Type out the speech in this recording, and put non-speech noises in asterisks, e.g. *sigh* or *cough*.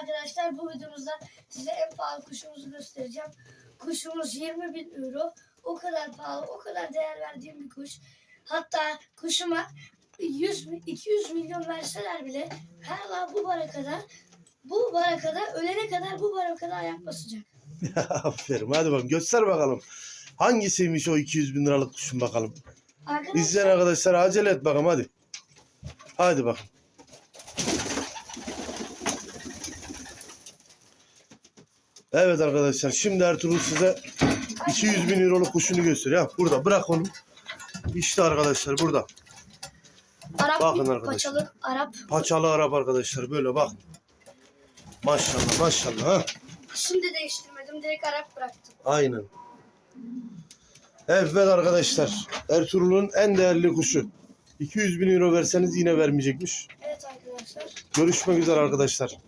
arkadaşlar bu videomuzda size en pahalı kuşumuzu göstereceğim. Kuşumuz 20 bin euro. O kadar pahalı, o kadar değer verdiğim bir kuş. Hatta kuşuma 100, mi- 200 milyon verseler bile hala bu barakada bu barakada ölene kadar bu barakada ayak basacak. *laughs* Aferin hadi bakalım göster bakalım. Hangisiymiş o 200 bin liralık kuşun bakalım. Arkadaşlar İzleyen arkadaşlar acele et bakalım hadi. Hadi bakalım. Evet arkadaşlar şimdi Ertuğrul size 200 bin euroluk kuşunu gösteriyor. Burada bırak onu. İşte arkadaşlar burada. Arap bakın arkadaşlar. paçalı Arap. Paçalı Arap arkadaşlar böyle bak. Maşallah maşallah ha. Şimdi değiştirmedim. Direkt Arap bıraktım. Aynen. Evet arkadaşlar. Ertuğrul'un en değerli kuşu. 200 bin euro verseniz yine vermeyecekmiş. Evet arkadaşlar. Görüşmek üzere arkadaşlar.